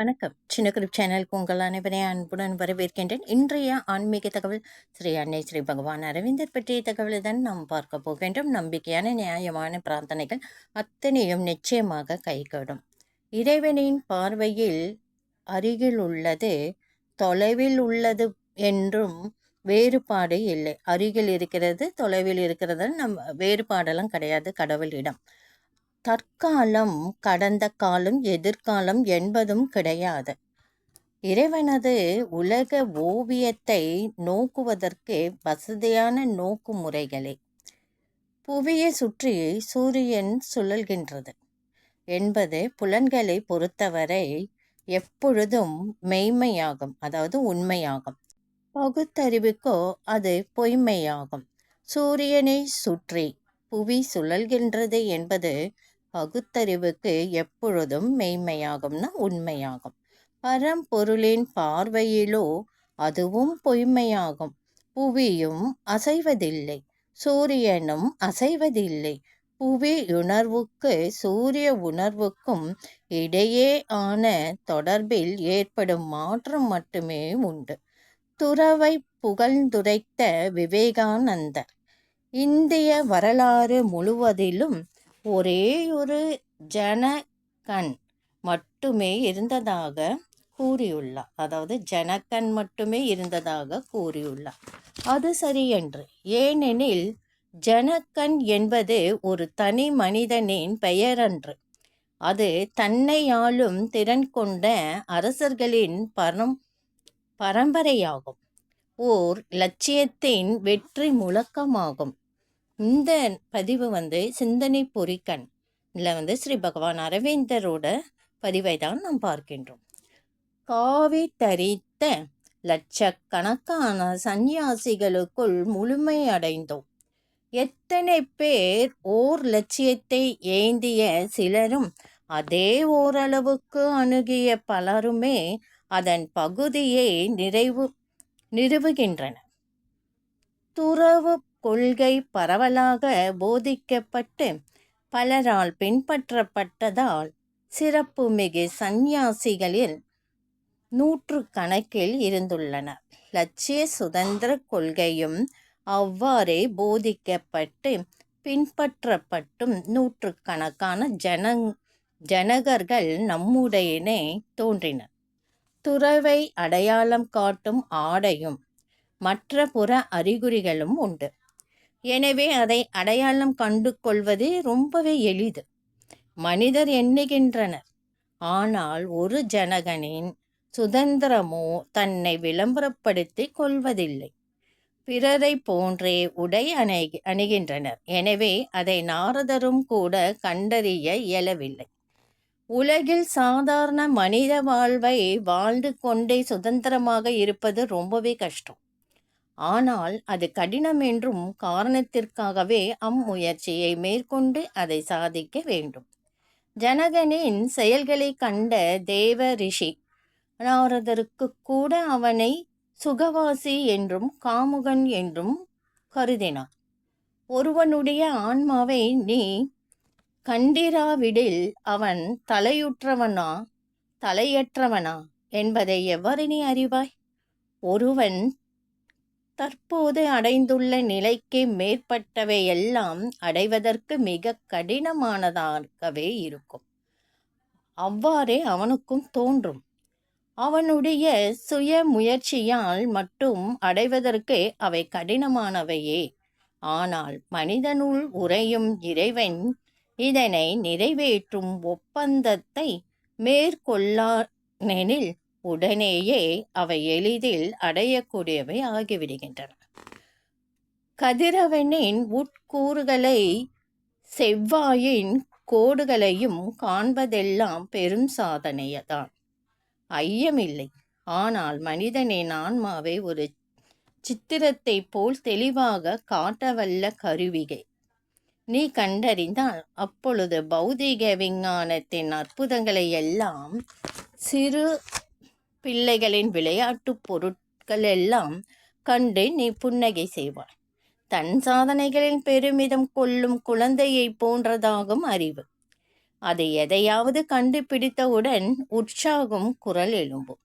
வணக்கம். சின்ன குரூப் சேனலுக்கு உங்கள் அனைவரையும் அன்புடன் வரவேற்கின்றேன். இன்றைய ஆன்மீக தகவல் ஸ்ரீ அன்னை ஸ்ரீ பகவான் அரவிந்தர் பற்றிய தகவலை தான் நாம் பார்க்க போகின்றோம். நம்பிக்கையான நியாயமான பிரார்த்தனைகள் அத்தனையும் நிச்சயமாக கைகூடும். இறைவனின் பார்வையில் அருகில் உள்ளது தொலைவில் உள்ளது என்றும் வேறுபாடு இல்லை. அருகில் இருக்கிறது தொலைவில் இருக்கிறது நம் வேறுபாடெல்லாம் கிடையாது கடவுளிடம். தற்காலம் கடந்த காலம் எதிர்காலம் என்பதும் கிடையாது. இறைவனது உலக ஓவியத்தை நோக்குவதற்கு வசதியான நோக்கு முறைகளே புவியை சுற்றி சூரியன் சுழல்கின்றது. என்பது புலன்களை பொறுத்தவரை எப்பொழுதும் மெய்மையாகும் அதாவது உண்மையாகும். பகுத்தறிவுக்கோ அது பொய்மையாகும். சூரியனை சுற்றி புவி சுழல்கின்றது என்பது பகுத்தறிவுக்கு எப்பொழுதும் மெய்மையாகும்னா உண்மையாகும். பரம்பொருளின் பார்வையிலோ அதுவும் பொய்மையாகும். புவியும் அசைவதில்லை. சூரியனும் அசைவதில்லை. புவி உணர்வுக்கு சூரிய உணர்வுக்கும் இடையே ஆன தொடர்பில் ஏற்படும் மாற்றம் மட்டுமே உண்டு. துறவை புகழ்ந்துரைத்த விவேகானந்தர். இந்திய வரலாறு முழுவதிலும் ஒரேயொரு ஜனகன் மட்டுமே இருந்ததாக கூறியுள்ளார். அதாவது ஜனகன் மட்டுமே இருந்ததாக கூறியுள்ளார். அது சரியன்று ஏனெனில் ஜனகன் என்பது ஒரு தனி மனிதனின் பெயரன்று. அது தன்னை ஆளும் திறன் கொண்ட அரசர்களின் பரம் பரம்பரையாகும். ஓர் லட்சியத்தின் வெற்றி முழக்கமாகும். இந்த பதிவு வந்து சிந்தனை பொறிக்கண் இதில் வந்து ஸ்ரீ பகவான் அரவிந்தரோட பதிவை தான் நாம் பார்க்கின்றோம். காவி தரித்த லட்சக்கணக்கான சந்நியாசிகளுக்குள் முழுமை அடைந்தோம். எத்தனை பேர் ஓர் லட்சியத்தை ஏந்திய சிலரும் அதே ஓரளவுக்கு அணுகிய பலருமே அதன் பகுதியை நிறைவு நிறுவுகின்றன துறவு கொள்கை பரவலாக போதிக்கப்பட்டு பலரால் பின்பற்றப்பட்டதால் சிறப்புமிகு சந்நியாசிகளில் நூற்று கணக்கில் இருந்துள்ளனர் லட்சிய சுதந்திர கொள்கையும் அவ்வாறே போதிக்கப்பட்டு பின்பற்றப்பட்டும் நூற்றுக்கணக்கான ஜன ஜனகர்கள் நம்முடையனே தோன்றினர். துறவை அடையாளம் காட்டும் ஆடையும் மற்ற புற அறிகுறிகளும் உண்டு. எனவே அதை அடையாளம் கண்டு கொள்வது ரொம்பவே எளிது. மனிதர் எண்ணுகின்றனர். ஆனால் ஒரு ஜனகனின் சுதந்திரமோ தன்னை விளம்பரப்படுத்தி கொள்வதில்லை. பிறரை போன்றே உடை அணை அணுகின்றனர். எனவே அதை நாரதரும் கூட கண்டறிய இயலவில்லை. உலகில் சாதாரண மனித வாழ்வை வாழ்ந்து கொண்டே சுதந்திரமாக இருப்பது ரொம்பவே கஷ்டம். ஆனால் அது கடினம் என்றும் காரணத்திற்காகவே அம்முயற்சியை மேற்கொண்டு அதை சாதிக்க வேண்டும். ஜனகனின் செயல்களை கண்ட தேவ ரிஷி நாரதருக்கு கூட அவனை சுகவாசி என்றும் காமுகன் என்றும் கருதினார் ஒருவனுடைய ஆன்மாவை நீ கண்டிராவிடில் அவன் தலையுற்றவனா தலையற்றவனா என்பதை எவ்வாறு நீ அறிவாய்? ஒருவன் தற்போது அடைந்துள்ள நிலைக்கு மேற்பட்டவை எல்லாம் அடைவதற்கு மிக கடினமானதாகவே இருக்கும். அவ்வாறே அவனுக்கும் தோன்றும். அவனுடைய சுய முயற்சியால் மட்டும் அடைவதற்கு அவை கடினமானவையே. ஆனால் மனிதனுள் உறையும் இறைவன் இதனை நிறைவேற்றும் ஒப்பந்தத்தை மேற்கொள்ளானெனில் உடனேயே அவை எளிதில் அடையக்கூடியவை ஆகிவிடுகின்றன. கதிரவனின் உட்கூறுகளை செவ்வாயின் கோடுகளையும் காண்பதெல்லாம் பெரும் சாதனையதான். ஐயமில்லை. ஆனால் மனிதனின் ஆன்மாவை ஒரு சித்திரத்தை போல் தெளிவாக காட்டவல்ல கருவிகை. நீ கண்டறிந்தால் அப்பொழுது பௌதீக விஞ்ஞானத்தின் அற்புதங்களை எல்லாம் சிறு பிள்ளைகளின் விளையாட்டு பொருட்கள் எல்லாம் கண்டு நீ புன்னகை செய்வாய். தன் சாதனைகளில் பெருமிதம் கொள்ளும் குழந்தையை போன்றதாகும் அறிவு. அது எதையாவது கண்டுபிடித்தவுடன் உற்சாகம் குரல் எழும்பும்.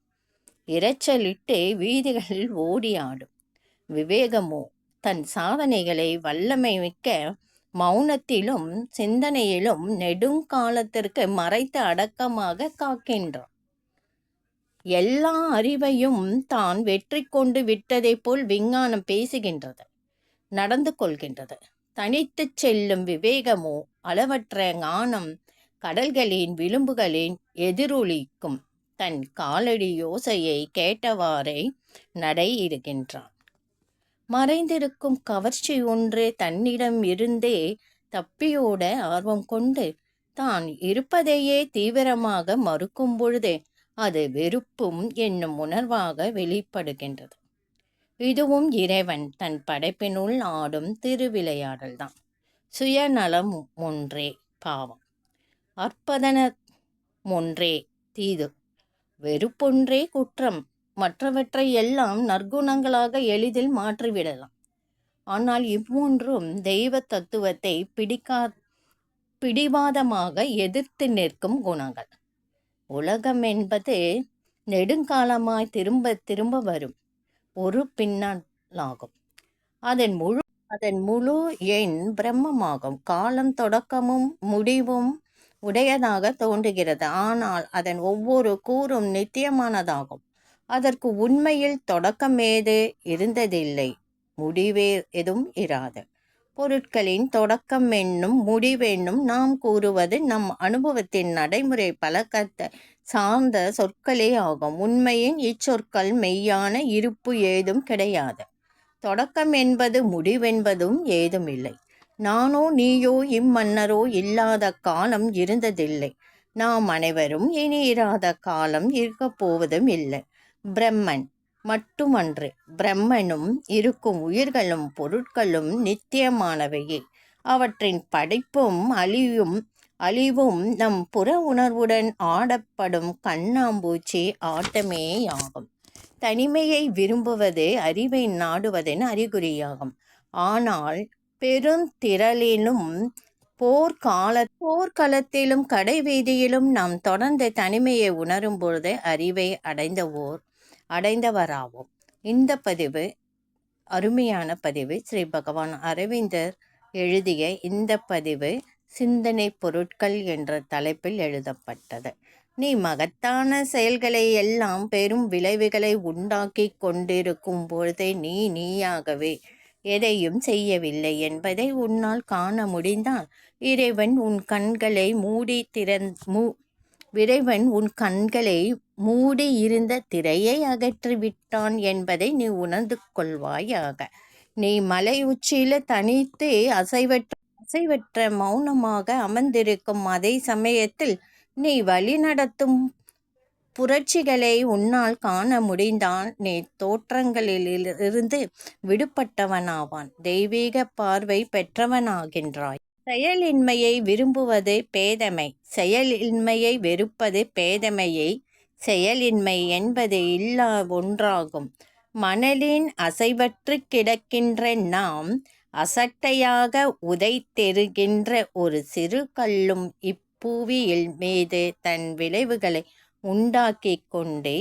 இரைச்சலிட்டு வீதிகளில் ஓடியாடும் விவேகமோ தன் சாதனைகளை வல்லமை மிக்க மௌனத்திலும் சிந்தனையிலும் நெடுங்காலத்திற்கு மறைத்து அடக்கமாக காக்கின்றான். எல்லா அறிவையும் தான் வெற்றி கொண்டு விட்டதைப் போல் விஞ்ஞானம் பேசுகின்றது நடந்து கொள்கின்றது. தனித்துச் செல்லும் விவேகமோ அளவற்ற ஞானம் கடல்களின் விளிம்புகளின் எதிரொலிக்கும் தன் காலடி யோசையை கேட்டவாறே நடையிடுகின்றான் மறைந்திருக்கும் கவர்ச்சி ஒன்று தன்னிடம் இருந்தே தப்பியோட ஆர்வம் கொண்டு தான் இருப்பதையே தீவிரமாக மறுக்கும் பொழுதே அது வெறுப்பும் என்னும் உணர்வாக வெளிப்படுகின்றது. இதுவும் இறைவன் தன் படைப்பினுள் ஆடும் திருவிளையாடல்தான். சுயநலம் ஒன்றே பாவம். அற்பதன ஒன்றே தீது. வெறுப்பொன்றே குற்றம். மற்றவற்றை எல்லாம் நற்குணங்களாக எளிதில் மாற்றிவிடலாம். ஆனால் இம்மூன்றும் தெய்வ தத்துவத்தை பிடிக்கா பிடிவாதமாக எதிர்த்து நிற்கும் குணங்கள். உலகம் என்பது நெடுங்காலமாய் திரும்ப திரும்ப வரும். ஒரு பின்னலாகும். அதன் முழு அதன் முழு எண் பிரம்மமாகும். காலம் தொடக்கமும் முடிவும் உடையதாக தோன்றுகிறது. ஆனால் அதன் ஒவ்வொரு கூறும் நித்தியமானதாகும். அதற்கு உண்மையில் தொடக்கம் ஏது? இருந்ததில்லை. முடிவே எதுவும் இராது. பொருட்களின் தொடக்கம் என்னும் முடிவென்னும் நாம் கூறுவது நம் அனுபவத்தின் நடைமுறை பழக்கத்தை சார்ந்த சொற்களே ஆகும். உண்மையின் இச்சொற்கள் மெய்யான இருப்பு ஏதும் கிடையாது. தொடக்கம் என்பது முடிவென்பதும் ஏதுமில்லை. நானோ நீயோ இம்மன்னரோ இல்லாத காலம் இருந்ததில்லை. நாம் அனைவரும் இனி இராத காலம் இருக்கப் போவதும் இல்லை. பிரம்மன் மட்டுமன்று பிரம்மனும் இருக்கும் உயிர்களும் பொருட்களும் நித்தியமானவையே. அவற்றின் படைப்பும் அழியும் அழிவும் நம் புற உணர்வுடன் ஆடப்படும் கண்ணாம்பூச்சி ஆட்டமேயாகும். தனிமையை விரும்புவது அறிவை நாடுவதன் அறிகுறியாகும். ஆனால் பெருந்திரளிலும் போர்க்கால போர்க்களத்திலும் கடைவீதியிலும் நாம் தொடர்ந்து தனிமையை உணரும் பொழுது அறிவை அடைந்தவோர் அடைந்தவராவோம். இந்த பதிவு அருமையான பதிவு. ஸ்ரீ பகவான் அரவிந்தர் எழுதிய இந்த பதிவு சிந்தனை பொருட்கள் என்ற தலைப்பில் எழுதப்பட்டது. நீ மகத்தான செயல்களை எல்லாம் பெரும் விளைவுகளை உண்டாக்கி கொண்டிருக்கும் பொழுதே நீ நீயாகவே எதையும் செய்யவில்லை என்பதை உன்னால் காண முடிந்தால் இறைவன் உன் கண்களை மூடி திறன் மூ இறைவன் உன் கண்களை மூடி இருந்த திரையை அகற்றிவிட்டான் என்பதை நீ உணர்ந்து கொள்வாயாக. நீ மலை உச்சியில தனித்து அசைவற்ற அசைவற்ற மௌனமாக அமர்ந்திருக்கும் அதே சமயத்தில் நீ வழி நடத்தும் புரட்சிகளை உன்னால் காண முடிந்தான். நீ தோற்றங்களிலிருந்து விடுபட்டவனாவான். தெய்வீக பார்வை பெற்றவனாகின்றாய். செயலின்மையை விரும்புவது பேதமை. செயலின்மையை வெறுப்பது பேதமையை செயலின்மை என்பது இல்லா ஒன்றாகும். மணலின் அசைவற்று கிடக்கின்ற நாம் அசட்டையாக உதைத்தெறுகின்ற ஒரு சிறு கல்லும் இப்பூவியில் மீது தன் விளைவுகளை உண்டாக்கி கொண்டே